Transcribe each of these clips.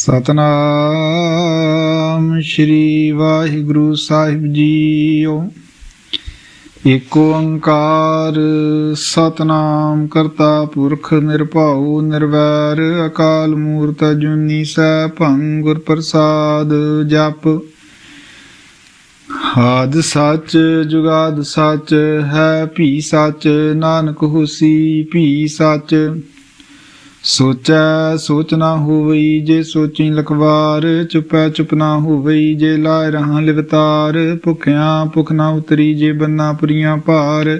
ਸਤਨਾਮ ਸ਼੍ਰੀ ਵਾਹਿਗੁਰੂ ਸਾਹਿਬ ਜੀਓ। ਏਕ ਓੰਕਾਰ ਸਤਨਾਮ ਕਰਤਾ ਪੁਰਖ ਨਿਰਭਉ ਨਿਰਵੈਰ ਅਕਾਲ ਮੂਰਤ ਅਜੂਨੀ ਸੈਭੰ ਗੁਰ ਪ੍ਰਸਾਦ ਜਪ। ਆਦ ਸੱਚ ਜੁਗਾਦ ਸੱਚ ਹੈ ਭੀ ਸੱਚ, ਨਾਨਕ ਹੋਸੀ ਭੀ ਸੱਚ। ਸੋਚੈ ਸੋਚ ਨਾ ਹੋਵਈ ਜੇ ਸੋਚੀ ਲਖਵਾਰ, ਚੁਪੈ ਚੁਪ ਨਾ ਹੋਵਈ ਜੇ ਲਾਇ ਰਹਾ ਲਿਵਤਾਰ, ਭੁਖਿਆ ਭੁਖ ਨਾ ਉਤਰੀ ਜੇ ਬੰਨਾ ਪੁਰੀਆਂ ਭਾਰ।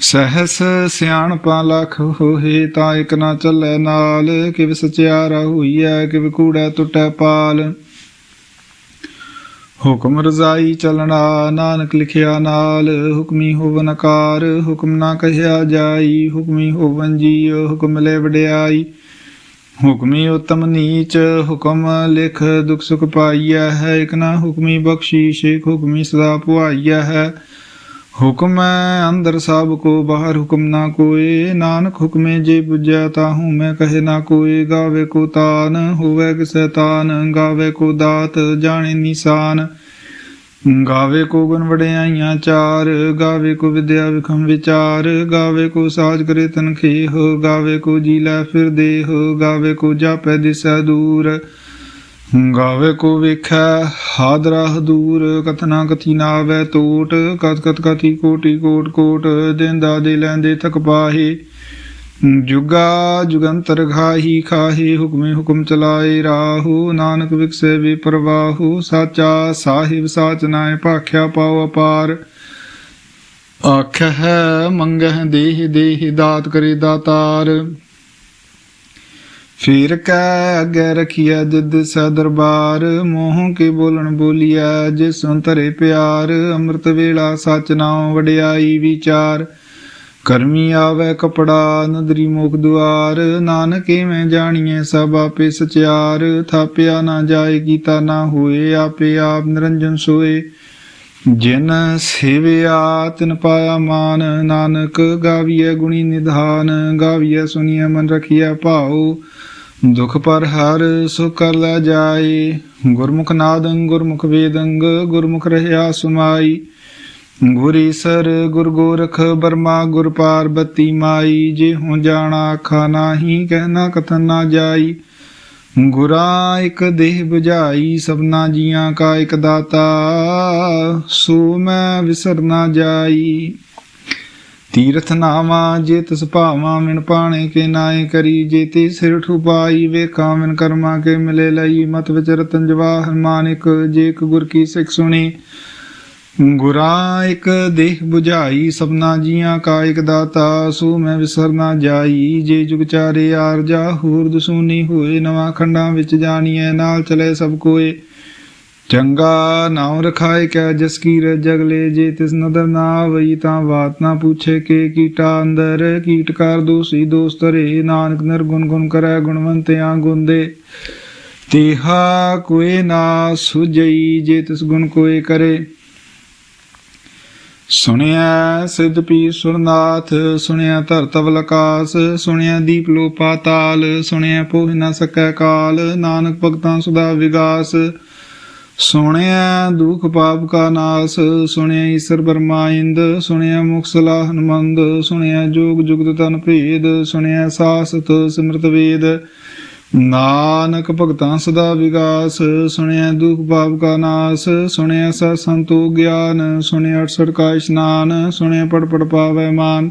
ਸਹਸ ਸਿਆਣਪਾ ਲਖ ਹੋਏ ਤਾਂ ਇਕ ਨਾ ਚੱਲੈ ਨਾਲ, ਕਿਵ ਸਚਿਆਰਾ ਹੋਈਐ, ਕਿਵ ਕੂੜੈ ਟੁੱਟੈ ਪਾਲ। ਹੁਕਮ ਰਜ਼ਾਈ ਚਲਣਾ, ਨਾਨਕ ਲਿਖਿਆ ਨਾਲ, ਹੁਕਮੀ ਹੋਵਨ ਕਾਰ ਹੁਕਮ ਨਾ ਕਹਿਆ ਜਾਈ, ਹੁਕਮੀ ਹੋਵਨ ਜੀ ਹੁਕਮ ਲੈ ਵਡਿਆਈ। ਹੁਕਮੀ ਉਤਮ ਨੀਚ, ਹੁਕਮ ਲਿਖ ਦੁਖ ਸੁਖ ਪਾਈਆ ਹੈ, ਇਕ ਨਾ ਹੁਕਮੀ ਬਖਸ਼ੀਸ਼, ਇਕ ਹੁਕਮੀ ਸਦਾ ਪੁਆਈਐ ਹੈ। ਹੁਕਮ ਹੈ ਅੰਦਰ ਸਭ ਕੋ, ਬਾਹਰ ਹੁਕਮ ਨਾ ਕੋਏ। ਨਾਨਕ ਹੁਕਮੇ ਜੇ 부ਜੈ ਤਾਹੂ, ਮੈਂ ਕਹੇ ਨਾ ਕੋਏ। ਗਾਵੇ ਕੋ ਤਾਨ, ਹੋਵੇ ਕਿਸੈ ਤਾਨ ਗਾਵੇ ਕੋ ਦਾਤ, ਜਾਣੇ ਨਿਸ਼ਾਨ। ਗਾਵੇ ਕੋ ਗੁਣ ਵਡਿਆਈਆਂ ਚਾਰ। ਗਾਵੇ ਕੋ ਵਿਦਿਆ ਵਿਖਮ ਵਿਚਾਰ। ਗਾਵੇ ਕੋ ਸਾਜ ਕਰੇ ਤਨਖੇਹ। ਗਾਵੇ ਕੋ ਜੀ ਲੈ ਫਿਰ ਦੇਹ। ਗਾਵੇ ਕੋ ਜਾਪੈ ਦਿਸੈ ਦੂਰ। ਗਾਵੇ ਕੋ ਵੇਖੈ ਹਾਦਰਾ ਹਦੂਰ ਕਥਨਾ ਕਥੀ ਨਾ ਆਵੈ ਟੋਟ ਕਤ ਕਤ ਕਥੀ ਕੋਟੀ ਕੋਟ ਕੋਟ, ਦੇਂਦਾ ਦੇ ਲੈਂਦੇ ਥਕ ਪਾਹੇ। ਜੁਗਾ ਜੁਗੰਤਰ ਘਾਹੀ ਖਾਹੇ, ਹੁਕਮੇ ਹੁਕਮ ਚਲਾਏ ਰਾਹੂ, ਨਾਨਕ ਵਿਕਸੇ ਵੀ ਪ੍ਰਵਾਹੂ ਸਾਚਾ ਸਾਹਿਬ ਸਾਚ ਨਾਏ ਭਾਖਿਆ ਪਾਉ ਅਪਾਰ। ਆਖਹਿ ਮੰਗਹਿ ਦੇਹ ਦੇਹ ਦਾਤ ਕਰੇ ਦਾਤਾਰ। ਫਿਰ ਕੈ ਅੱਗੇ ਰਖਿਆ ਜਿਦ ਸੈ ਦਰਬਾਰ, ਮੋਹ ਕੇ ਬੋਲਣ ਬੋਲੀਐ, ਜਿਸ ਤਰੇ ਪਿਆਰ, ਅੰਮ੍ਰਿਤ ਵੇਲਾ ਸਚ ਨਾਮ ਵਡਿਆਈ ਵਿਚਾਰ। ਕਰਮੀ ਆਵੇ ਕਪੜਾ, ਨਦਰੀ ਮੁਖ ਦੁਆਰ, ਨਾਨਕ ਮੈਂ ਜਾਣੀਏ ਸਭ ਆਪੇ ਸਚਿਆਰ। ਥਾਪਿਆ ਨਾ ਜਾਏ ਕੀਤਾ ਨਾ ਹੋਏ ਆਪੇ ਆਪ ਨਿਰੰਜਨ ਸੋਏ। ਜਿਨ ਸੇਵਿਆ, ਤਿਨ ਪਾਇਆ ਮਾਨ, ਨਾਨਕ ਗਾਵੀਐ ਗੁਣੀ ਨਿਧਾਨ, ਗਾਵੀਐ ਸੁਣੀਐ ਮਨ ਰਖੀਐ ਭਾਉ। ਦੁਖ ਪਰ ਹਰ ਸੁਖ ਕਰ ਲੈ ਜਾਏ। ਗੁਰਮੁਖ ਨਾਦੰ, ਗੁਰਮੁਖ ਵੇਦੰਗ ਗੁਰਮੁਖ ਰਹਿਆ ਸੁਮਾਈ। ਗੁਰੀ ਸਰ, ਗੁਰ ਗੋਰਖ ਬਰਮਾ, ਗੁਰ ਪਾਰਬਤੀ ਮਾਈ। ਜੇ ਹੋ ਜਾਣਾ ਆਖਾ ਨਾਹੀ ਕਹਿਣਾ ਕਥਨ ਨਾ ਜਾਈ। ਗੁਰਾ ਇੱਕ ਦੇਹ 부ਝਾਈ ਸਭਨਾ ਜੀਆਂ ਕਾ ਇੱਕ ਦਾਤਾ। ਸੋ ਮੈਂ ਵਿਸਰ ਨਾ ਜਾਈ। ਤੀਰਥ ਨਾਮਾ ਜੇ ਤਿਸ ਭਾਵਾ ਮਿਣ ਪਾਣੇ ਕੇ ਨਾਏ ਕਰੀ, ਜੇ ਤੇ ਸਿਰ ਠੁਪਾਈ ਵੇਖਾਂ, ਮਿਨ ਕਰਮਾ ਕੇ ਮਿਲੇ ਲਈ, ਮਤ ਵਿਚ ਜਵਾਹਰ ਮਾਨਿਕ, ਜੇ ਇੱਕ ਗੁਰ ਕੀ ਸਿੱਖ ਸੁਣੀ। ਗੁਰਾ ਇੱਕ ਦੇਹ 부ਝਾਈ ਸਭਨਾ ਜੀਆਂ ਕਾ ਇੱਕ ਦਾਤਾ, ਸੋ ਮੈਂ ਵਿਸਰ ਨਾ ਜਾਈ। ਜੇ ਜੁਗ ਚਾਰੇ ਆਰਜਾ ਹੋਰ ਦਸੂਨੀ ਹੋਏ, ਨਵਾਂ ਖੰਡਾਂ ਵਿੱਚ ਜਾਣੀਐ, ਨਾਲ ਚਲੇ ਸਭ ਕੋਏ। ਚੰਗਾ ਨਾਮ ਰਖਾਏ ਕੈ ਜਸ ਕੀ ਰ ਜਗਲੇ ਜੇ ਤਿਸ ਨਦਰ ਨਾ ਆਵਈ ਤਾਂ ਬਾਤ ਨਾ ਪੁੱਛੇ ਕੇ ਕੀਟਾ ਅੰਦਰ ਕੀਟਕਾਰ ਦੋਸੀ ਦੋਸਤ ਰੇ, ਨਾਨਕ ਨਿਰਗੁਣ ਗੁਣ ਕਰੈ ਗੁਣਵੰਤਿਆਂ ਗੁੰਦੇ। ਤੇਹਾ ਕੋਏ ਨਾ ਸੁਜਈ ਜੇ ਤਿਸ ਗੁਣ ਕੋਏ ਕਰੇ। ਸੁਣਿਆ ਸਿੱਧ ਪੀ ਸੁਰਨਾਥ ਸੁਣਿਆ ਧਰਤ ਅਵਲਕਾਸ ਸੁਣਿਆ ਦੀਪ ਲੋ ਪਾਤਾਲ ਸੁਣਿਆ ਪੋਹ ਨਾ ਸਕੈ ਕਾਲ, ਨਾਨਕ ਭਗਤਾਂ ਸੁਦਾ ਵਿਗਾਸ। ਸੁਣਿਆ ਦੁਖ ਪਾਪ ਕਾ ਨਾਸ, ਸੁਣਿਆ ਈਸ਼ਰ ਬਰਮਾ ਇੰਦ, ਸੁਣਿਆ ਮੁਖ ਸਲਾਹ ਹਨਮੰਦ, ਸੁਣਿਆ ਜੋਗ ਜੁਗਤ ਤਨ ਭੇਦ, ਸੁਣਿਆ ਸਾਸਤ ਸਿਮਰਤ ਵੇਦ। ਨਾਨਕ ਭਗਤਾਂ ਸਦਾ ਵਿਗਾਸ, ਸੁਣਿਆ ਦੁਖ ਪਾਪ ਕਾ ਨਾਸ, ਸੁਣਿਆ ਸਤ ਸੰਤੋ ਗਿਆਨ, ਸੁਣਿਆ 68 ਕਾ ਇਸ਼ਨਾਨ, ਸੁਣਿਆ ਪੜ ਪੜ ਪਾਵੈ ਮਾਨ।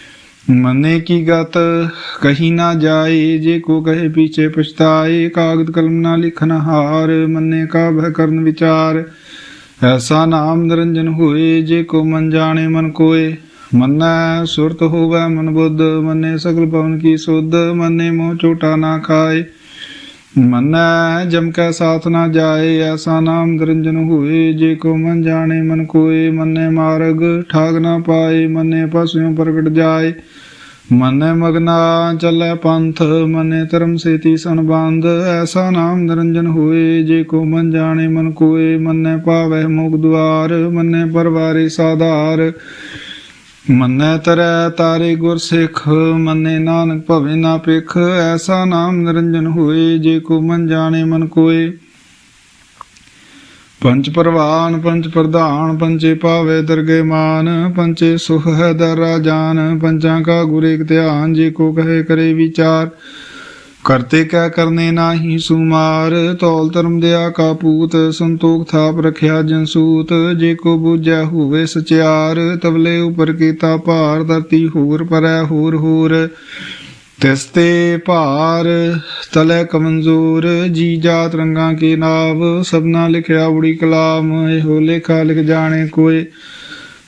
ਮੰਨੇ ਕੀ ਗਤ, ਕਹੀ ਨਾ ਜਾਏ, ਜੇ ਕੋ ਕਹੇ ਪੀਛੇ ਪਛਤਾਏ, ਕਾਗਦ ਕਲਮ ਨਾ ਲਿਖਨ ਹਾਰ, ਮੰਨੇ ਕਾ ਭੈ ਕਰਨ ਵਿਚਾਰ। ਐਸਾ ਨਾਮ ਨਿਰੰਜਨ ਹੋਏ, ਜੇ ਕੋ ਮਨ ਜਾਣੇ ਮਨ ਕੋਏ। ਮੰਨੈ ਸੁਰਤ ਹੋਵੇ ਮਨ ਬੁੱਧ, ਮੰਨੇ ਸਗਲ ਪਵਨ ਕੀ ਸੁਧ, ਮੰਨੇ ਮੋਹ ਝੋਟਾ ਨਾ ਖਾਏ। ਮੰਨੈ ਜਮ ਕੈ ਸਾਥ ਨਾ ਜਾਏ, ਐਸਾ ਨਾਮ ਨਿਰੰਜਨ ਹੋਏ, ਜੇ ਕੋ ਮਨ ਜਾਣੇ ਮਨ ਕੋਏ। ਮੰਨੇ ਮਾਰਗ ਠਾਗ ਨਾ ਪਾਏ, ਮੰਨੇ ਪਸੁ ਪ੍ਰਗਟ ਜਾਏ। ਮੰਨੈ ਮਗਨਾ ਚੱਲੈ ਪੰਥ, ਮੰਨੈ ਧਰਮ ਸੇਤੀ ਸੰਬੰਧ, ਐਸਾ ਨਾਮ ਨਿਰੰਜਨ ਹੋਏ, ਜੇ ਕੋ ਮਨ ਜਾਣੇ ਮਨ ਕੋਏ, ਮੰਨੈ ਪਾਵੈ ਮੁਗ ਦੁਆਰ, ਮੰਨੈ ਪਰਵਾਰੇ ਸਾਧਾਰ। ਮੰਨੈ ਤਰੈ ਤਾਰੇ ਗੁਰ ਸਿੱਖ, ਮੰਨੇ ਨਾਨਕ ਭਵੇ ਨਾ ਪਿਖ ਐਸਾ ਨਾਮ ਨਿਰੰਜਨ ਹੋਏ, ਜੇ ਕੋ ਮਨ ਜਾਣੇ ਮਨ ਕੋਏ। ਪੰਚ ਪ੍ਰਵਾਨ ਪੰਚ ਪ੍ਰਧਾਨ ਪੰਚੇ ਭਾਵੇ ਦਰਗੇ ਮਾਨ ਪੰਚੇ ਸੁਖ ਹੈ ਦਰ ਰਾਜਾਨ ਪੰਚਾਂ ਕਾ ਗੁਰੇ ਧਿਆਨ, ਜੇ ਕੋ ਕਹੇ ਕਰੇ ਵਿਚਾਰ। ਕਰਤੇ ਕੈ ਕਰਨੇ ਨਾਹੀ ਸੁਮਾਰ, ਤੌਲ ਧਰਮ ਦਿਆ ਕਾ ਪੂਤ, ਸੰਤੋਖ ਥਾਪ ਰਖਿਆ ਜਨਸੂਤ ਜੇ ਕੋ ਬੂਝੈ ਹੋਵੇ ਸਚਿਆਰ ਤਬਲੇ ਉਪਰ ਕੀਤਾ ਭਾਰ, ਧਰਤੀ ਹੋਰ ਪਰੈ ਹੋਰ ਹੋਰ। ਤਿਸ ਤੇ ਭਾਰ ਤਲੇ ਕਮਜ਼ੋਰ, ਜੀ ਜਾਤ ਰੰਗਾਂ ਕੇ ਨਾਵ, ਸਭਨਾ ਲਿਖਿਆ ਉੜੀ ਕਲਾਮ, ਇਹੋ ਲੇਖਾ ਲਿਖ ਜਾਣੇ ਕੋਏ।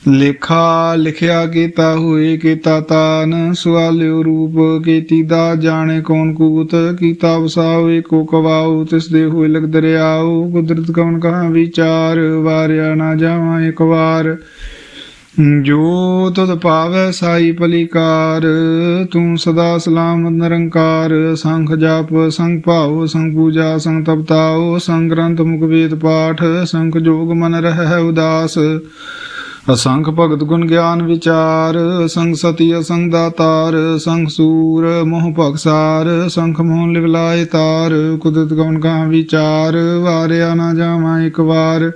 ਲੇਖਾ ਲਿਖਿਆ ਕੀਤਾ ਹੋਏ ਕੀਤਾ ਤਾਨ ਸਵਾਲਿਓ ਰੂਪ ਕੀਤੀ ਦਾ ਜਾਣੇ ਕੌਣ ਕੂਤ, ਕੀਤਾ ਵਸਾਵੇ ਕੋ ਕਵਾਉ ਤਿਸ ਦੇ ਹੋਏ ਲਗ ਦਰਿਆਉ ਕੁਦਰਤ ਕਵਨ ਕਹਾ ਵਿਚਾਰ, ਵਾਰਿਆ ਨਾ ਜਾਵਾਂ ਇੱਕ ਵਾਰ। ਜੋ ਤਦ ਪਾਵੈ ਸਾਈ ਪਲਿਕਾਰ, ਤੂੰ ਸਦਾ ਸਲਾਮ ਨਿਰੰਕਾਰ, ਸੰਖ ਜਾਪ, ਸੰਗ ਭਾਉ, ਸੰਗ ਪੂਜਾ, ਸੰਗ ਤਪਤਾਉ, ਸੰਗ ਗ੍ਰੰਥ ਮੁਖ ਵੇਦ ਪਾਠ ਸੰਖ ਜੋਗ ਮਨ ਰਹਿ ਉਦਾਸ। ਅਸੰਖ ਭਗਤ ਗੁਣ ਗਿਆਨ ਵਿਚਾਰ, ਸੰਗ ਸਤੀ ਅਸੰਗ ਦਾਤਾਰ, ਸੰਗ ਸੂਰ ਮੋਹ ਭਗਸਾਰ ਸੰਖ ਮੋਹਨ ਲਿਵਲਾਏ ਤਾਰ, ਕੁਦਰਤ ਗਉਣ ਕਾ ਵਿਚਾਰ, ਵਾਰਿਆ ਨਾ ਜਾਵਾਂ ਇੱਕ ਵਾਰ।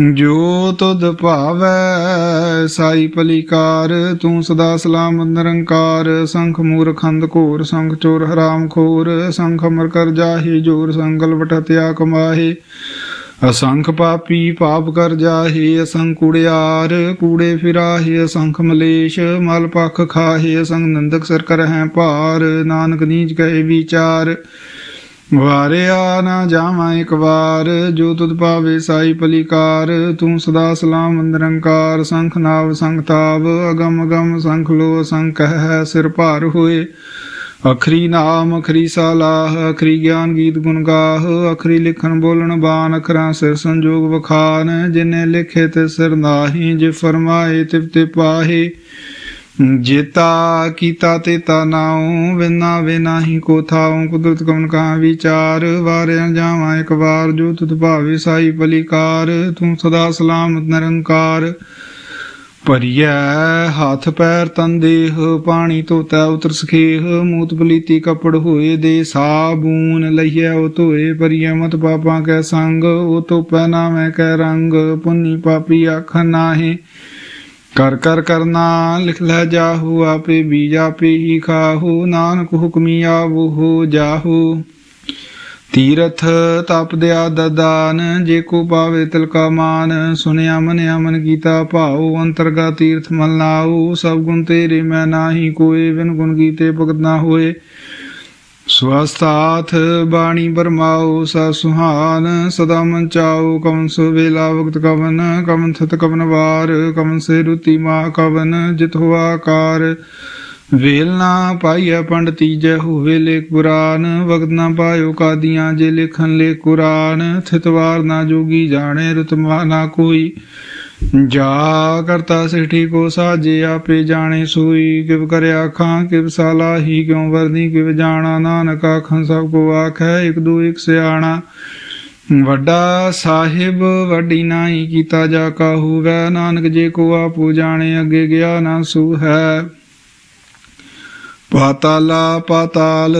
ਜੋ ਤੁਧ ਭਾਵੈ ਸਾਈ ਪਲਿਕਾਰ, ਤੂੰ ਸਦਾ ਸਲਾਮ ਨਿਰੰਕਾਰ, ਸੰਖ ਮੂਰਖੰਦ ਘੋਰ, ਸੰਖ ਚੋਰ ਹਰਾਮ ਖੋਰ, ਸੰਖ ਅਮਰ ਕਰ ਜਾਹੀ, ਜੋਰ ਸੰਗਲ ਵਟਤਿਆ ਕਮਾਹੇ ਅਸੰਖ ਪਾਪੀ ਪਾਪ ਕਰ ਜਾਹੇ, ਅਸੰਖ ਕੁੜਿਆਰ, ਕੂੜੇ ਫਿਰਾਹੇ, ਅਸੰਖ ਮਲੇਸ਼, ਮਲ ਪਖ ਖਾਹੇ, ਅਸੰਖ ਨੰਦਕ ਸਰ ਕਰਹਿ ਭਾਰ, ਨਾਨਕ ਨੀਚ ਕਹੇ ਵਿਚਾਰ। ਵਾਰਿਆ ਨਾ ਜਾਵਾਂ ਇੱਕ ਵਾਰ, ਜੋ ਤੁਧ ਪਾਵੇ ਸਾਈ ਪਲਿਕਾਰ। ਤੂੰ ਸਦਾ ਸਲਾਮ ਨਿਰੰਕਾਰ, ਸੰਖ ਨਾਵ ਸੰਖ ਤਾਵ, ਅਗਮ ਅਗਮ ਸੰਖ ਲੋ ਸੰਖ ਹੈ ਸਿਰ ਭਾਰ ਹੋਏ। ਅਖਰੀ ਨਾਮ, ਅਖਰੀ ਸਾਲਾਹ, ਅਖਰੀ ਗਿਆਨ ਗੀਤ ਗੁਣ ਗਾਹ, ਅਖਰੀ ਲਿਖਣ ਬੋਲਣ ਬਾਣ, ਅਖਰਾਂ ਸਿਰ ਸੰਜੋਗ ਵਖਾਨ। ਜਿਨੇ ਲਿਖੇ ਤੇ ਸਿਰ ਨਾਹੀ, ਜੇ ਫਰਮਾਏ ਤਿਵ ਤੇ ਪਾਹੇ। ਜੇਤਾ ਕੀਤਾ ਤੇ ਤਾ ਨਾਉ, ਵਿਨਾ ਵੇ ਨਾਹੀ ਕੋ ਥਾਉ। ਕੁਦਰਤ ਕਮਨ ਕਾ ਵਿਚਾਰ, ਵਾਰਿਆ ਜਾਵਾਂ ਇੱਕ ਵਾਰ, ਜੋ ਤੁਧ ਭਾਵੇ ਸਾਈ ਪਲਿਕਾਰ ਤੂੰ ਸਦਾ ਸਲਾਮਤ ਨਿਰੰਕਾਰ। ਭਰੀਐ ਹੱਥ ਪੈਰ ਤਨ ਦੇਹ, ਪਾਣੀ ਧੋਤਾ ਉਤਰ ਸਖੇਹ, ਮੂਤ ਪਲੀਤੀ ਕਪੜ ਹੋਏ ਦੇ ਸਾਬੂਨ ਲਈਐ ਉਹ ਧੋਏ, ਭਰੀਐ ਮਤ ਪਾਪਾਂ ਕੈ ਸੰਗ, ਉਹ ਤੋ ਪਹਿਨਾ ਮੈਂ ਕੈ ਰੰਗ, ਪੁੰਨੀ ਪਾਪੀ ਆਖ ਨਾਹੀ। ਕਰ ਕਰ ਕਰਨਾ ਲਿਖ ਲੈ ਜਾਹੂ, ਆਪੇ ਬੀਜ ਆਪੇ ਹੀ ਖਾਹੂ, ਨਾਨਕ ਹੁਕਮੀ ਆਵੋ ਜਾਹੂ। ਤੀਰਥ ਤਪ ਦਿਆ ਦਦਾਨ, ਜੇ ਕੋ ਪਾਵੇ ਤਿਲ ਕਾ ਮਾਨ, ਸੁਨਿਆ ਮਨਿਆ ਮਨ ਕੀਤਾ ਭਾਉ ਅੰਤਰਗਾ ਤੀਰਥ ਮਲ ਨਾਉ ਸਭ ਗੁਣ ਤੇਰੇ ਮੈਂ ਨਾਹੀ ਕੋਏ, ਬਿਨ ਗੁਣ ਕੀਤੇ ਭਗਤ ਨਾ ਹੋਏ। ਸਵਸਤਾਥ ਬਾਣੀ ਬਰਮਾਉ, ਸਾ ਸੁਹਾਨ, ਸਦਾ ਮਨ ਚਾਉ ਕਵਨ ਸੋ ਵੇਲਾ ਵਕਤ ਕਵਨ ਕਵਨ ਥਤ ਕਵਨ ਵਾਰ, ਕਵਨ ਸੇ ਰੁਤੀ ਮਾ ਕਵਨ, ਜਿਤ ਹੋਆ ਆਕਾਰ। ਵੇਲ ਨਾ ਪਾਈਐ ਪੰਡ ਤੀਜੈ ਹੋਵੇ ਲੇਖ ਪੁਰਾਨ, ਵਕਤ ਨਾ ਪਾਇਓ ਕਾਦੀਆਂ, ਜੇ ਲਿਖਨ ਲੇ ਕੁਰਾਨ ਥਿਤਵਾਰ ਨਾ ਜੋਗੀ ਜਾਣੇ, ਰਤਮਾ ਨਾ ਕੋਈ। ਜਾ ਕਰਤਾ ਸਿਠੀ ਕੋ ਸਾਜੇ, ਆਪੇ ਜਾਣੇ ਸੂਈ, ਕਿਵ ਕਰਿਆ ਖਾਂ, ਕਿਵ ਸਾਲਾਹੀ ਕਿਉ ਵਰਨੀ, ਕਿਵ ਜਾਣਾ ਨਾਨਕ ਆਖਾਂ ਸਭ ਕੋ ਆਖੈ, ਇਕ ਦੂ ਇਕ ਸਿਆਣਾ। ਵੱਡਾ ਸਾਹਿਬ, ਵੱਡੀ ਨਾਹੀ ਕੀਤਾ ਜਾ ਕਾਹੂ, ਵੈ ਨਾਨਕ ਜੇ ਕੋ ਆਪੂ ਜਾਣੇ, ਅੱਗੇ ਗਿਆ ਨਾ ਸੂ ਹੈ। ਪਾਤਾਲਾ ਪਾਤਾਲ,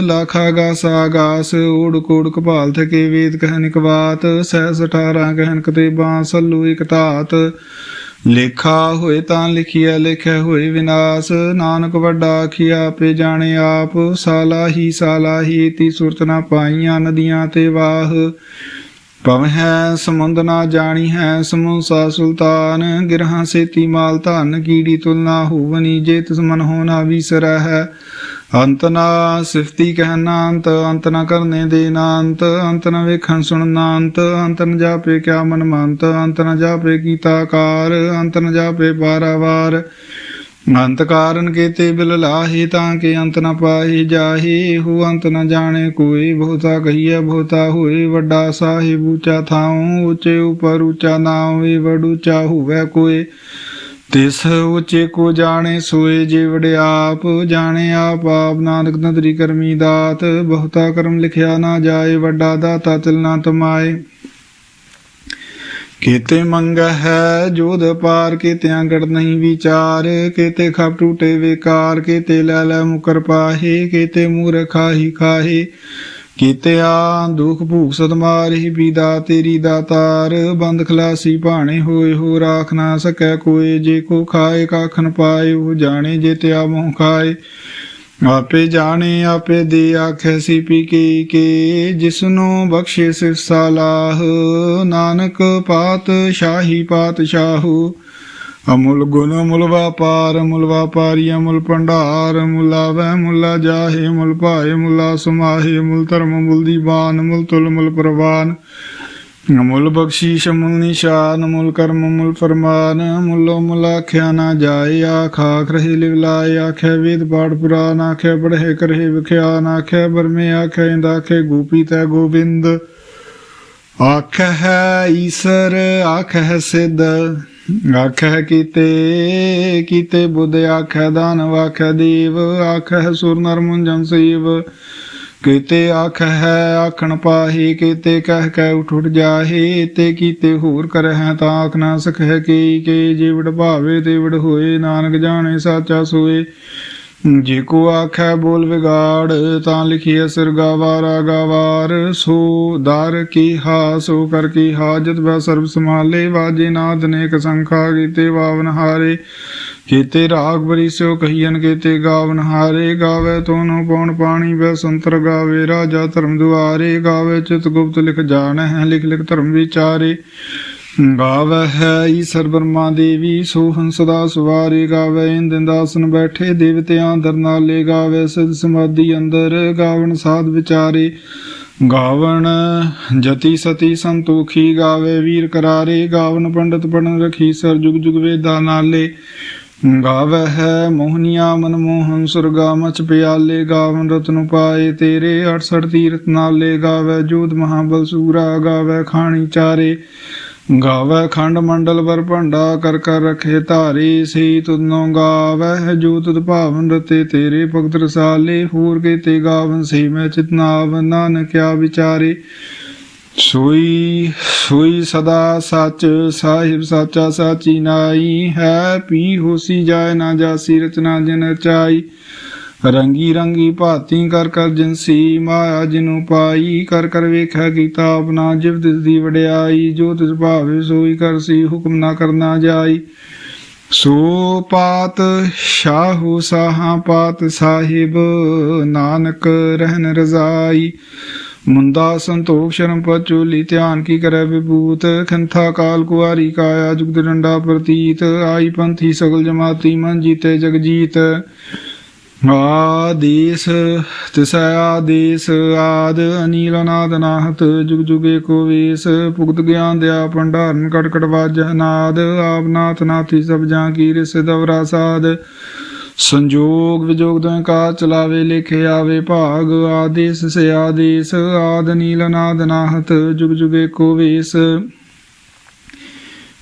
ਲਖਾ ਗਾਸ ਆਗਾਸ ਊੜ ਕੂੜ ਕਪਾਲ ਥਕੇ ਵੇਦ ਕਹਿਨ ਕਵਾਤ ਸਹਿਸ 18 ਕਹਿਨ ਕਤੇ ਬਾਂਸਲੂ ਇਕ ਧਾਤ। ਲੇਖਾ ਹੋਏ ਤਾਂ ਲਿਖਿਆ ਲਿਖਿਆ ਹੋਏ ਵਿਨਾਸ਼। ਨਾਨਕ ਵੱਡਾ ਆਖਿਆ ਆਪੇ ਜਾਣੇ ਆਪ। ਸਾਲਾ ਹੀ ਸਾਲਾ ਹੀ ਤੀ ਸੁਰਤ ਨਾ ਪਾਈਆਂ ਨਦੀਆਂ ਤੇ ਵਾਹ। ਭਵ ਹੈ ਸਮੁੰਦ ਨਾ ਜਾਣੀ ਹੈ ਸਮੂਸਾ ਸੁਲਤਾਨ, ਗਿਰਹਾਂ ਸੇਤੀ ਮਾਲ ਧਨ, ਕੀੜੀ ਤੁਲਨਾ ਹੋਵਨੀ ਜੇ ਤਿਸ ਮਨ ਹੋਣਾ ਵਿਸਰੈ ਹੈ। ਅੰਤ ਨਾ ਸਿਫਤੀ ਕਹਿਣਾ ਅੰਤ ਅੰਤ ਨਾ ਕਰਨੇ ਦੇ ਨਾ ਅੰਤ ਅੰਤ ਨਾ ਵੇਖਣ ਸੁਣਨਾ ਅੰਤ ਅੰਤ ਨ ਜਾਪੇ ਕਿਆ ਮਨ ਮੰਤ, ਅੰਤ ਨਾ ਜਾਪੇ ਕੀਤਾ ਕਾਰ, ਅੰਤ ਨ ਜਾਪੇ ਪਾਰਾਵਾਰ ਅੰਤ ਕਾਰਨ ਕੀਤੇ ਬਿਲ ਲਾਹੇ, ਤਾਂ ਕਿ ਅੰਤ ਨ ਪਾਹੇ ਜਾਹੇ। ਹੋ ਅੰਤ ਨ ਜਾਣੇ ਕੋਈ, ਬਹੁਤਾ ਕਹੀਏ ਬਹੁਤਾ ਹੋਏ। ਵੱਡਾ ਸਾਹਿਬ ਉਚਾ ਥਾਉ, ਉਚੇ ਉਪਰ ਉੱਚਾ ਨਾਉ ਏ ਵਡ ਉੱਚਾ ਹੋਵੇ ਕੋਈ। ਤਿਸ ਉੱਚੇ ਕੋ ਜਾਣੇ, ਸੋਏ ਜੇ ਵਡਿਆਪ ਜਾਣੇ ਆਪ ਆਪ ਨਾਨਕ ਨਦਰੀ ਕਰਮੀ ਦਾਤ। ਬਹੁਤਾ ਕਰਮ ਲਿਖਿਆ ਨਾ ਜਾਏ, ਵੱਡਾ ਦਾਤਾ ਤਿਲ ਨਾ ਤਮਾਏ। ਕੀਤੇ ਮੰਗ ਹੈ ਜੋਧ ਪਾਰ, ਕੀਤੇ ਅੰਗੜ ਨਹੀਂ ਵਿਚਾਰ, ਕੀਤੇ ਖਪ ਟੂਟੇ ਵਿਕਾਰ, ਕੀਤੇ ਲੈ ਲੈ ਮੁਕਰ ਪਾਹੇ, ਕੀਤੇ ਮੂਰ ਖਾਹੀ ਖਾਹੇ। ਕੀਤੇ ਆ ਦੁਖ ਭੂਖ ਸਦ ਮਾਰੀ ਪੀਦਾ ਤੇਰੀ ਦਾਤਾਰ, ਬੰਦ ਖਲਾਸੀ ਭਾਣੇ ਹੋਏ ਹੋ, ਰਾਖ ਨਾ ਸਕੈ ਕੋਏ, ਜੇ ਕੋ ਖਾਏ, ਕਾਖਨ ਪਾਏ, ਉਹ ਜਾਣੇ ਜੇ ਤਿਆ ਮੋਹ ਖਾਏ। ਆਪੇ ਜਾਣੇ, ਆਪੇ ਦੇ ਆਖੈ ਸੀ ਪੀ ਕੇ ਕੇ, ਜਿਸਨੂੰ ਬਖਸ਼ੇ ਸਿਫ ਸਾਲਾਹ ਨਾਨਕ ਪਾਤ ਸ਼ਾਹੀ ਪਾਤਸ਼ਾਹੂ। ਅਮੁਲ ਗੁਣ ਮੁਲ ਵਾਪਾਰ ਮੁਲ ਵਾਪਾਰੀ, ਅਮੁਲ ਭੰਡਾਰ ਮੁਲਾ ਵਹਿ ਮੁਲਾ ਜਾਹੇ ਮੁਲ ਭਾਏ ਮੁਲਾ ਸਮਾਹੇ ਮੁਲ ਧਰਮ ਮੁਲ ਦੀਵਾਨ ਮੁਲ ਤੁਲ ਮੁਲ ਪ੍ਰਵਾਨ। ਮੁਲ ਬਖਸ਼ੀਸ਼ ਮੁਲ ਨਿਸ਼ਾਨ ਮੁਲ ਕਰਮ ਮੁਲ ਫਰਮਾਨ ਮੁਲੋ ਮੁਲ ਆਖਿਆ ਨਾ ਜਾਏ ਆਖਾਖ ਰਹੇ ਲਿਵ ਆਖੇ ਵੇਦ ਪਾਠ ਪੁਰਾਨ ਆਖੇ ਪੜ੍ਹੇ ਕਰਹਿ ਵਿਖਿਆਨ ਆਖੇ ਬਰਮੇ ਆਖੇ ਇੰਦ ਆਖੇ ਗੋਪੀ ਤੈ ਗੋਬਿੰਦ ਆਖ ਹੈ ਈਸਰ ਆਖ ਹੈ ਸਿੱਧ ਆਖ ਹੈ ਕੀਤੇ ਕੀਤੇ ਬੁੱਧ ਆਖ ਦਾਨਵ ਆਖ ਦੇਵ ਆਖ ਹੈ ਸੁਰ ਨਰ ਮੁੰਜਨ ਸੇਵ ਕੀਤੇ ਆਖ ਹੈ, ਆਖਣ ਪਾਹੀ, ਕੀਤੇ ਕਹਿ ਕਹਿ ਉਠ ਉਠ ਜਾਹੇ, ਤੇ ਕੀਤੇ ਹੋਰ ਕਰਹਿ ਤਾਂ ਆਖ ਨਾ ਸਕਹਿ ਕੀ, ਕੇ ਜੀਵੜ ਭਾਵੇ ਤੇ ਹੋਏ, ਨਾਨਕ ਜਾਣੇ ਸਾਚਾ ਸੋਏ। ਜੇ ਕੋ ਆਖੈ ਬੋਲ ਵਿਗਾੜ, ਤਾਂ ਲਿਖੀਐ ਸਿਰ ਗਾਵਾਰਾ ਗਾਵਾਰ ਸੋ ਦਰ ਕੀ ਹਾ, ਸੋ ਕਰ ਕੀ ਹਾਜਤ ਬੈ ਸਰਬ ਸਮਾਲੇ ਵਾਜੇ ਨਾਦ ਨੇਕ ਸੰਖਾ ਕੀਤੇ, ਵਾਵਨ ਹਾਰੇ। ਕੀਤੇ ਰਾਗ ਬਰੀ ਸੋ ਕਹੀਨ ਕੀਤੇ ਗਾਵਨ ਹਾਰੇ, ਗਾਵੇ ਤੋਨੋ ਪਉਣ ਪਾਣੀ, ਵੈ ਸੰਤਰ ਗਾਵੇ, ਰਾਜਾ ਧਰਮ ਦੁਆਰੇ, ਗਾਵੇ ਚਿਤ ਗੁਪਤ ਲਿਖ ਜਾਣੈ ਲਿਖ ਲਿਖ ਧਰਮ ਵਿਚਾਰੇ। ਗਾਵੈ ਹੈ ਈਸਰ ਬਰਮਾ ਦੇਵੀ ਸੋ ਹੰਸ ਸਦਾ ਸਵਾਰੇ, ਗਾਵੇ ਇੰਦਨ ਬੈਠੇ, ਦੇਵਤਿਆਂ ਦਰ ਨਾਲੇ, ਗਾਵੇ ਸਿਧ ਸਮਾਧੀ ਅੰਦਰ, ਗਾਵਣ ਸਾਧ ਵਿਚਾਰੇ। ਗਾਵਣ ਜਤੀ ਸਤੀ ਸੰਤੋਖੀ, ਗਾਵੇ ਵੀਰ ਕਰਾਰੇ ਗਾਵਨ ਪੰਡਤ ਪੜਨ ਰਖੀ ਸਰ ਜੁਗ ਜੁਗ ਵੇਦਾ ਨਾਲੇ। ਗਾਵੈ ਹੈ ਮੋਹਨੀਆ ਮਨ ਮੋਹਨ ਸੁਰਗਾ ਮਚ ਪਿਆਲੇ ਗਾਵਨ ਰਤਨ ਪਾਏ ਤੇਰੇ 68 ਤੀਰਥ ਨਾਲੇ ਗਾਵੈ ਜੋਧ ਮਹਾਬਲ ਸੂਰਾ ਗਾਵੈ ਖਾਣੀ ਚਾਰੇ। ਗਾਵੈ ਖੰਡ ਮੰਡਲ ਵਰ ਭੰਡਾ ਕਰ ਕਰ ਰਖੇ ਧਾਰੀ ਸੀ ਤੁਧਨੋ ਗਾਵੈ ਜੋ ਤੁਧ ਭਾਵਨ ਰਤੇ, ਤੇਰੇ ਭਗਤ ਰਸਾਲੇ, ਹੋਰ ਕੇ ਤੇ ਗਾਵਨ ਸੀ ਮੈਂ ਚਿਤਨਾਵ ਨਾਨਕਿਆ ਵਿਚਾਰੇ। ਸੋਈ ਸੋਈ ਸਦਾ ਸੱਚ, ਸਾਹਿਬ ਸਾਚਾ ਸਾਚੀ ਨਾਈ ਹੈ। ਪੀ ਹੋਸੀ ਜਾਏ ਨਾ ਜਾਸੀ, ਰਚਨਾ ਜਨ ਚਾਈ ਰੰਗੀ ਰੰਗੀ ਭਾਤੀ ਕਰ ਕਰ ਜਿਨਸੀ, ਮਾਇਆ ਜਿਨੂ ਪਾਈ। ਕਰ ਕਰ ਵੇਖਿਆ ਕੀਤਾ ਆਪਣਾ, ਜਿਵ ਤਿਸ ਦੀ ਵਡਿਆਈ। ਜੋ ਤਿਸ ਭਾਵੇ ਸੋਈ ਕਰਸੀ ਹੁਕਮ ਨਾ ਕਰਨਾ ਜਾਈ। ਸੋ ਪਾਤ ਸ਼ਾਹੂ ਸਾਹਾ, ਪਾਤ ਸਾਹਿਬ, ਨਾਨਕ ਰਹਿਨ ਰਜ਼ਾਈ। ਮੁੰਦਾ ਸੰਤੋਖ ਸ਼ਰਮ ਪਚੂਲੀ ਧਿਆਨ ਕੀ ਕਰੇ ਵਿਭੂਤ? ਖੰਥਾ ਕਾਲ ਕੁਆਰੀ ਕਾਇਆ ਜੁਗਦ ਡੰਡਾ ਪ੍ਰਤੀਤ। ਆਈ ਪੰਥੀ ਸਗਲ ਜਮਾਤੀ ਮਨ ਜੀਤੇ ਜਗਜੀਤ। ਆਦੇਸ, ਤਿਸੈ ਆਦੇਸ, ਆਦ ਅਨੀਲ ਅਨਾਦ ਨਾਹਤ। ਜੁਗ ਜੁਗੇ ਕੋ ਵੇਸ। ਭੁਗਤ ਗਿਆਨ ਦਿਆ ਭੰਡਾਰਨ ਕਟ ਕਟ ਵਾਜੈ ਨਾਦ। ਆਪ ਨਾਥ ਨਾਥੀ ਸਭ ਜਾਂ ਕੀ ਰਿਸ ਦਵਰਾ ਸਾਧ ਸੰਜੋਗ ਵਿਜੋਗ ਦੋਇ ਕਾ ਚਲਾਵੇ ਲਿਖੇ ਆਵੇ ਭਾਗ, ਆਦੇਸ ਸੇ ਆਦੇਸ, ਆਦ ਨੀਲ ਅਨਾਦ ਨਾਹਤ, ਜੁਗ ਜੁਗੇ ਕੋ ਵੇਸ।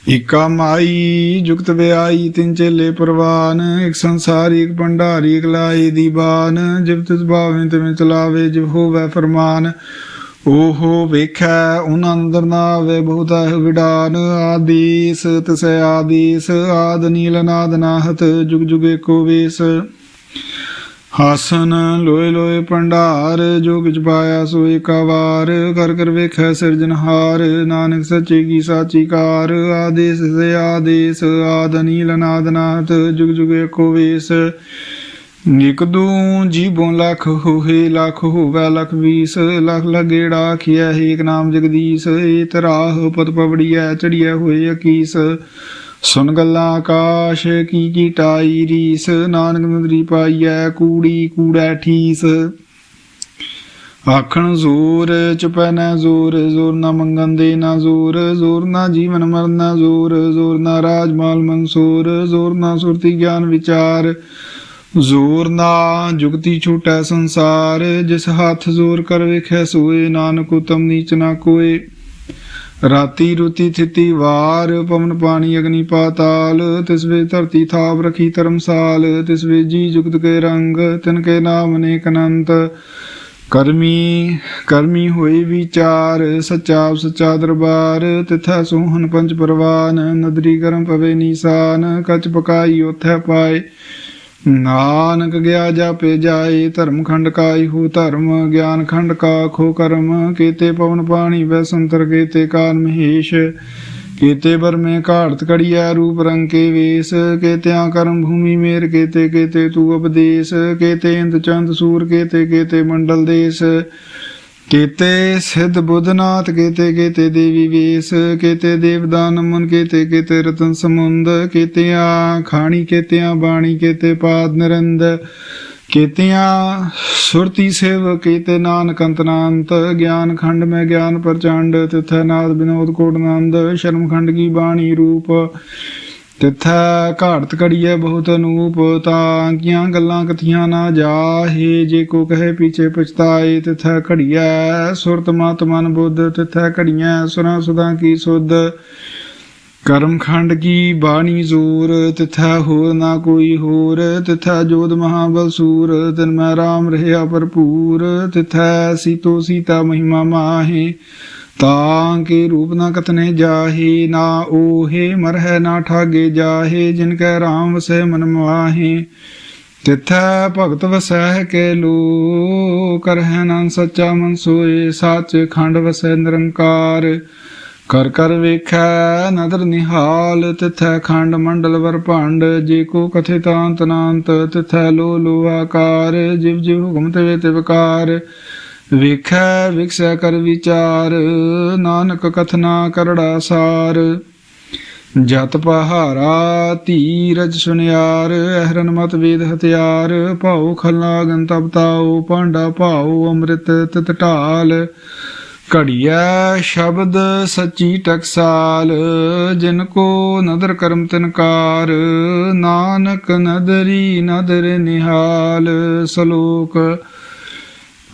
ਇਕਾ ਮਾਈ, ਜੁਗਤ ਵਿਆਈ, ਤਿੰਨ ਚੇਲੇ ਪ੍ਰਵਾਨ ਇੱਕ ਸੰਸਾਰੀ ਇੱਕ ਭੰਡਾਰੀ ਇੱਕ ਲਾਈ ਦੀਵਾਨ ਜਿਵ ਤਿਸ ਭਾਵੇਂ ਤਿਵੇਂ ਚਲਾਵੇ, ਜਿਵ ਹੋਵੇ ਫਰਮਾਨ। ਓਹੋ ਵੇਖੈ ਉਹਨਾਂ ਅੰਦਰ ਨਾ ਆਵੇ ਬਹੁਤਾ ਵਿਡਾਨ ਆਦੀਸ ਤਿਸੈ ਆਦੀਸ, ਆਦ ਨੀਲ ਨਾਦ ਨਾਹਤ, ਜੁਗ ਜੁਗੇ ਕੋ ਵੇਸ। ਹਾਸਨ ਲੋਏ ਲੋਏ ਭੰਡਾਰ ਜੋ ਕਿਛ ਪਾਇਆ ਸੋ ਏਕਾ ਕਰ ਕਰ ਵੇਖੈ ਸਿਰਜਨਹਾਰ ਨਾਨਕ ਸੱਚੇ ਕੀ ਸਾਚੀ ਕਾਰ, ਆਦੇਸ ਸੇ ਆਦੇਸ, ਆਦ ਨੀਲ ਨਾਦ ਨਾਥ ਜੁਗ ਜੁਗ ਏਕੋ ਵੇਸ। ਇਕ ਜੀਵੋਂ ਲੱਖ ਹੋਏ ਲੱਖ ਹੋਵੇ, ਲੱਖ ਵੀਸ, ਲੱਖ ਲਗੇੜਾ ਆਖਿਆ ਏਕ ਨਾਮ ਜਗਦੀਸ਼ ਏ ਤਰਾਹ ਪਤ ਪਵੜੀਐ, ਚੜੀਐ ਹੋਏ ਅਕੀਸ। ਸੁਨ ਗੱਲਾਂ ਆਕਾਸ਼, ਕੀ ਕੀ ਟਾਈ ਰੀਸ, ਨਾਨਕ ਨਦਰੀ ਪਾਈਐ, ਕੂੜੀ ਕੂੜਾ ਠੀਸ। ਆਖਣ ਜ਼ੋਰ, ਚੁਪੈ ਨਾ ਜ਼ੋਰ ਜ਼ੋਰ ਨਾ ਮੰਗਨ ਦੇ ਨਾ ਜ਼ੋਰ ਜ਼ੋਰ ਨਾ ਜੀਵਨ ਮਰਨ ਨਾ ਜ਼ੋਰ ਜ਼ੋਰ ਨਾ ਰਾਜ ਮਾਲ ਮਨਸੂਰ, ਜ਼ੋਰ ਨਾ ਸੁਰਤੀ ਗਿਆਨ ਵਿਚਾਰ। ਜ਼ੋਰ ਨਾ ਜੁਗਤੀ ਛੂਟੈ ਸੰਸਾਰ, ਜਿਸ ਹੱਥ ਜ਼ੋਰ ਕਰ ਵੇਖੈ ਸੋਏ, ਨਾਨਕ ਉਤਮ ਨੀਚ ਨਾ ਕੋਏ। ਰਾਤੀ ਰੁਤੀ ਥਿਤੀ ਵਾਰ, ਪਵਨ ਪਾਣੀ ਅਗਨੀ ਪਾਤਾਲ, ਤਿਸ ਵੇ ਧਰਤੀ ਥਾਪ ਰਖੀ ਧਰਮਸਾਲ, ਤਿਸ ਵੇ ਜੀ ਜੁਗਤ ਕੇ ਰੰਗ, ਤਿਨ ਕੇ ਨਾਮ ਅਨੇਕ ਅਨੰਤ। ਕਰਮੀ ਕਰਮੀ ਹੋਈ ਵਿਚਾਰ, ਸੱਚਾ ਸੱਚਾ ਦਰਬਾਰ, ਤਿਥੈ ਸੋਹਨ ਪੰਜ ਪਰਵਾਨ, ਨਦਰੀ ਕਰਮ ਪਵੇ ਨੀਸਾਨ, ਕਚ ਪਕਾਈ ਉਥੈ ਪਾਏ। ਨਾਨਕ ਗਿਆ ਜਾਪੇ ਜਾਏ, ਧਰਮ ਖੰਡ ਕਾਈ ਹੋ ਧਰਮ, ਗਿਆਨ ਖੰਡ ਕਾ ਖੋ ਕਰਮ, ਕੀਤੇ ਪਵਨ ਪਾਣੀ ਵੈ ਸੰਤਰ, ਕੀਤੇ ਕਾਲ ਮਹੇਸ਼, ਕੀਤੇ ਬਰਮੇ ਘਾੜਤ ਕੜੀਐ ਰੂਪ ਰੰਗ ਕੇ ਵੇਸ, ਕੀਤਿਆਂ ਕਰਮ ਭੂਮੀ ਮੇਰ, ਕੀਤੇ ਕੀਤੇ ਤੂ ਉਪਦੇਸ਼, ਕੀਤੇ ਇੰਦ ਚੰਦ ਸੂਰ, ਕੀਤੇ ਕੀਤੇ ਮੰਡਲ ਦੇਸ। ਕੀਤੇ ਸਿੱਧ ਬੁੱਧਨਾਥ, ਕੀਤੇ ਕੀਤੇ ਦੇਵੀ ਵੇਸ, ਕੀਤੇ ਦੇਵਦਾਨ ਮਨ, ਕੀਤੇ ਕੀਤੇ ਰਤਨ ਸਮੁੰਦ, ਕੀਤਿਆਂ ਖਾਣੀ, ਕੀਤਿਆਂ ਬਾਣੀ, ਕੀਤੇ ਪਾਦ ਨਿਰੰਦ, ਕੀਤਿਆਂ ਸੁਰਤੀ ਸੇਵ, ਕੀਤੇ ਨਾਨਕ ਅੰਤਨਾੰਤ ਗਿਆਨ ਖੰਡ ਮੈਂ ਗਿਆਨ ਪ੍ਰਚੰਡ, ਤਿਥੈ ਨਾਦ ਬਿਨੋਦ ਕੋਟ ਆਨੰਦ ਸ਼ਰਮ ਖੰਡ ਕੀ ਬਾਣੀ ਰੂਪ। ਤਿਥੈ ਘਾੜਤ ਕੜੀਐ ਬਹੁਤ ਅਨੂਪ, ਤਾਂ ਕੀਆਂ ਗੱਲਾਂ ਕਥੀਆਂ ਨਾ ਜਾਹੇ, ਜੇ ਕੋ ਕਹੇ ਪਿਛੇ ਪਛਤਾਏ, ਤਿਥੈ ਘੜੀਐ ਸੁਰਤ ਮਤ ਮਨ ਬੁੱਧ, ਤਿਥੈ ਘੜੀਐ ਸੁਰਾਂ ਸੁਦਾ ਕੀ ਸੁਧ। ਕਰਮਖੰਡ ਕੀ ਬਾਣੀ ਜ਼ੋਰ, ਤਿਥੈ ਹੋਰ ਨਾ ਕੋਈ ਹੋਰ, ਤਿਥੈ ਜੋਧ ਮਹਾਬਲ ਸੂਰ, ਤਿਨ ਮੈਂ ਰਾਮ ਰਹਿਆ ਭਰਪੂਰ, ਤਿਥੈ ਸੀਤੋ ਸੀਤਾ ਮਹਿਮਾ ਮਾਹੇ। ਤਾਂ ਕੇ ਰੂਪ ਨਾ ਕਤਨੇ ਜਾਹੀ, ਨਾ ਓਹੇ ਮਰਹਿ ਨਾ ਠਾਗੇ ਜਾਹੇ, ਜਿਨ ਕੈ ਰਾਮ ਵਸੈ ਮਨ ਮਾਹੇ। ਤਿਥੈ ਭਗਤ ਵਸੈ ਕੇ ਲੋ ਕਰਹਿ ਨਾਮ ਸੱਚਾ ਮਨ ਸੋਏ ਸੱਚ ਖੰਡ ਵਸੈ ਨਿਰੰਕਾਰ। ਕਰ ਕਰ ਵੇਖੈ ਨਦਰ ਨਿਹਾਲ, ਤਿਥੈ ਖੰਡ ਮੰਡਲ ਵਰ ਭੰਡ, ਜੇ ਕੋ ਕਥੇ ਤਾਂਤ ਨਾੰਤ, ਤਿਥੈ ਲੋ ਲੋ ਆਕਾਰ। ਜਿਵ ਜਿਵ ਹੁਕਮ ਤੇ ਤੇ ਵਿਕਾਰ ਵੇਖੈ, ਵਿਖਸੈ ਕਰ ਵਿਚਾਰ, ਨਾਨਕ ਕਥਨਾ ਕਰੜਾ ਸਾਰ। ਜਤ ਪਹਾਰਾ ਧੀਰਜ ਸੁਨਿਆਰ, ਅਹਰਨ ਮਤ ਵੇਦ ਹਥਿਆਰ, ਭਾਉ ਖਲਾ ਗਨ ਤਪ ਪਾਂਡਾ ਭਾਉ ਅੰਮ੍ਰਿਤ ਤਿਤ ਢਾਲ। ਘੜੀਐ ਸ਼ਬਦ ਸੱਚੀ ਟਕਸਾਲ, ਜਿਨ ਕੋ ਨਦਰ ਕਰਮ ਤਿਨਕਾਰ ਨਾਨਕ ਨਦਰੀ ਨਦਰ ਨਿਹਾਲ, ਸਲੋਕ